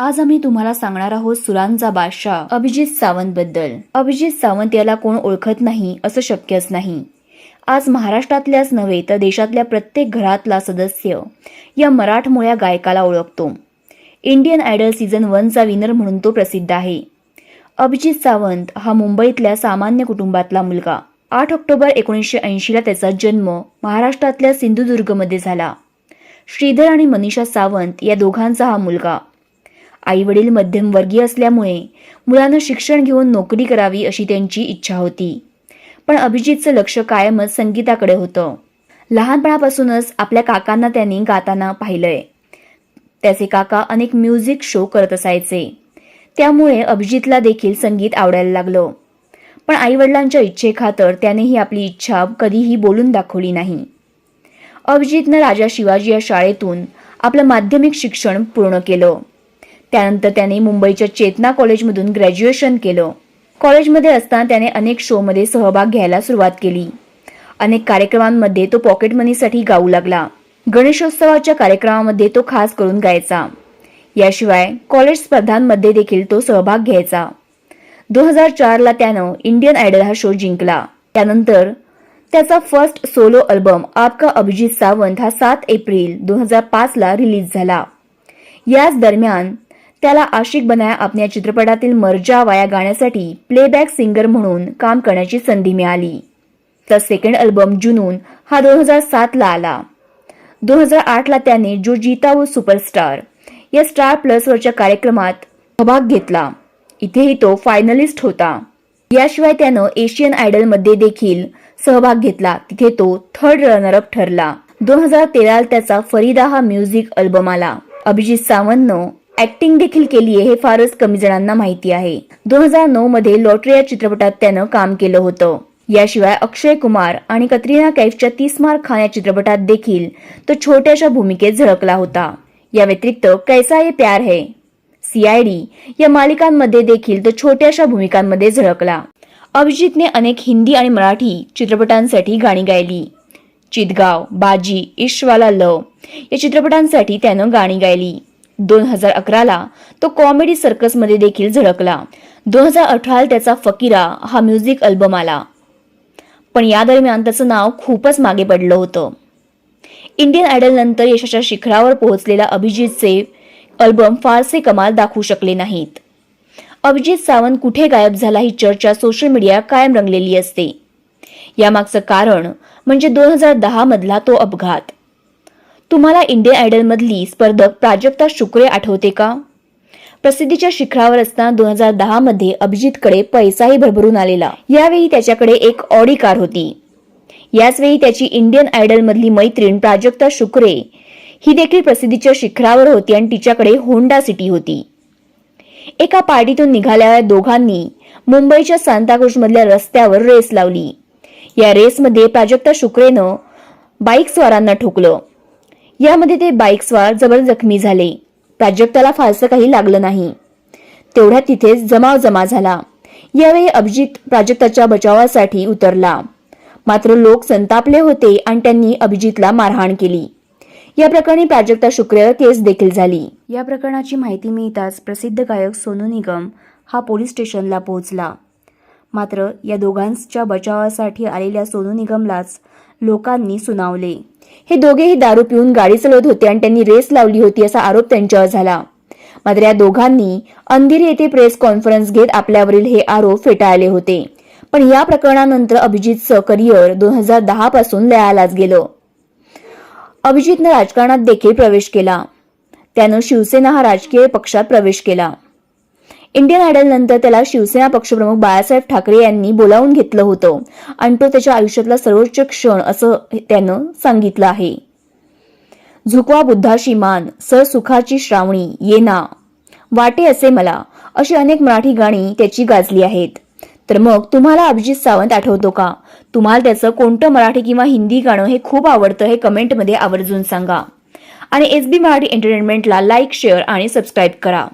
आज आम्ही तुम्हाला सांगणार आहोत सुरांचा बादशाह अभिजित सावंत बद्दल. अभिजित सावंत याला कोण ओळखत नाही असं शक्यच नाही. आज महाराष्ट्रातल्याच नव्हे तर देशातल्या प्रत्येक घरातला सदस्य या मराठमोळ्या गायकाला ओळखतो. इंडियन आयडल सीझन वनचा विनर म्हणून तो प्रसिद्ध आहे. अभिजित सावंत हा मुंबईतल्या सामान्य कुटुंबातला मुलगा. आठ ऑक्टोबर एकोणीसशे ऐंशीला त्याचा जन्म महाराष्ट्रातल्या सिंधुदुर्गमध्ये झाला. श्रीधर आणि मनीषा सावंत या दोघांचा हा मुलगा. आई वडील मध्यमवर्गीय असल्यामुळे मुलानं शिक्षण घेऊन नोकरी करावी अशी त्यांची इच्छा होती. पण अभिजितचं लक्ष कायमच संगीताकडे होतं. लहानपणापासूनच आपल्या काकांना त्यांनी गाताना पाहिलंय. त्याचे काका अनेक म्युझिक शो करत असायचे. त्यामुळे अभिजितला देखील संगीत आवडायला लागलं. पण आईवडिलांच्या इच्छेखातर त्याने ही आपली इच्छा कधीही बोलून दाखवली नाही. अभिजितनं राजा शिवाजी या शाळेतून आपलं माध्यमिक शिक्षण पूर्ण केलं. त्यानंतर त्याने मुंबईच्या चेतना कॉलेजमधून ग्रॅज्युएशन केलं. कॉलेजमध्ये असताना त्याने अनेक शोमध्ये सहभाग घ्यायला सुरुवात केली. अनेक कार्यक्रमांमध्ये तो पॉकेट मनीसाठी गाऊ लागला. गणेशोत्सवाच्या कार्यक्रमामध्ये तो खास करून गायचा. याशिवाय कॉलेज स्पर्धांमध्ये देखील तो सहभाग घ्यायचा. दोन हजार चारला त्यानं इंडियन आयडल हा शो जिंकला. त्यानंतर त्याचा फर्स्ट सोलो अल्बम आपका अभिजित सावंत हा सात एप्रिल दोन हजार पाचला रिलीज झाला. याच दरम्यान त्याला आशिक बनाया आपल्या चित्रपटातील मर्जावा या गाण्यासाठी प्लेबॅक सिंगर म्हणून काम करण्याची संधी मिळाली. तर सेकंड अल्बम जुनून हा दोन हजार सातला आला. दोन हजार आठला त्याने जो जीता व सुपरस्टार या स्टार प्लसवरच्या कार्यक्रमात सहभाग घेतला. इथेही तो फायनलिस्ट होता. याशिवाय त्यानं एशियन आयडलमध्ये देखील सहभाग घेतला. तिथे तो थर्ड रनरअप ठरला. दोन हजार तेराला त्याचा फरीदा हा म्युझिक अल्बम आला. अभिजित सावंतनं ऍक्टिंग देखील केली आहे हे फारच कमी जणांना माहिती आहे. दोन हजार नऊ मध्ये लॉटरी या चित्रपटात त्यानं काम केलं होतं. याशिवाय अक्षय कुमार आणि कतरिना कैफच्या तीस मार खान या चित्रपटात देखील तो छोट्याशा भूमिकेत झळकला होता. या व्यतिरिक्त कैसा ये प्यार है? सीआयडी या मालिकांमध्ये देखील तो छोट्याशा भूमिकांमध्ये झळकला. अभिजितने अनेक हिंदी आणि मराठी चित्रपटांसाठी गाणी गायली. चितगाव बाजी इश्वाला लव या चित्रपटांसाठी त्यानं गाणी गायली. दोन हजार अकराला तो कॉमेडी सर्कसमध्ये देखील झळकला. दोन हजार अठराला त्याचा फकीरा हा म्युझिक अल्बम आला. पण या दरम्यान त्याचं नाव खूपच मागे पडलं होतं. इंडियन आयडल नंतर यशाच्या शिखरावर पोहोचलेला अभिजितचे अल्बम फारसे कमाल दाखवू शकले नाहीत. अभिजित सावंत कुठे गायब झाला ही चर्चा सोशल मीडिया कायम रंगलेली असते. यामागचं कारण म्हणजे दोन हजार दहामधला तो अपघात. तुम्हाला इंडियन आयडलमधली स्पर्धक प्राजक्ता शुक्रे आठवते का? प्रसिद्धीच्या शिखरावर असताना दोन हजार दहा मध्ये अभिजितकडे पैसाही भरभरून आलेला. यावेळी त्याच्याकडे एक ऑडी कार होती. याचवेळी त्याची इंडियन आयडल मधली मैत्रीण प्राजक्ता शुक्रे ही देखील प्रसिद्धीच्या शिखरावर होती आणि तिच्याकडे होंडा सिटी होती. एका पार्टीतून निघाल्यावर दोघांनी मुंबईच्या सांताक्रुज मधल्या रस्त्यावर रेस लावली. या रेसमध्ये प्राजक्ता शुक्रेनं बाईक स्वारांना ठोकलं. यामध्ये ते बाईक स्वार जबर जखमी झाले. प्राजक्ताला फारसं काही लागलं नाही. तेवढ्यात तिथेच जमाव जमा झाला. यावेळी अभिजित प्राजक्ताच्या बचावासाठी उतरला. मात्र लोक संतापले होते आणि त्यांनी अभिजितला मारहाण केली. या प्रकरणी प्राजक्ता शुक्र केस देखील झाली. या प्रकरणाची माहिती मिळताच प्रसिद्ध गायक सोनू निगम हा पोलीस स्टेशनला पोहोचला. मात्र या दोघांच्या बचावासाठी आलेल्या सोनू निगमलाच लोकांनी सुनावले. हे दोघेही दारू पिऊन गाडी चालवत होते आणि त्यांनी रेस लावली होती असा आरोप त्यांच्यावर झाला. मात्र या दोघांनी अंधेरी येथे प्रेस कॉन्फरन्स घेत आपल्यावरील हे आरोप फेटाळले होते. पण या प्रकरणानंतर अभिजितचं करिअर दोन हजार दहा पासून लयालाच गेलं. अभिजितनं राजकारणात देखील प्रवेश केला. त्यानं शिवसेना हा राजकीय पक्षात प्रवेश केला. इंडियन आयडल नंतर त्याला शिवसेना पक्षप्रमुख बाळासाहेब ठाकरे यांनी बोलावून घेतलं होतं. आणि तो त्याच्या आयुष्यातला सर्वोच्च क्षण असं त्यानं सांगितलं आहे. झुकवा बुद्धाशी मान सर सुखाची श्रावणी येना वाटे असे मला अशी अनेक मराठी गाणी त्याची गाजली आहेत. तर मग तुम्हाला अभिजित सावंत आठवतो का? तुम्हाला त्याचं कोणतं मराठी किंवा हिंदी गाणं हे खूप आवडतं हे कमेंटमध्ये आवर्जून सांगा. आणि एस बी मराठी एंटरटेनमेंटला लाईक शेअर आणि सबस्क्राईब करा.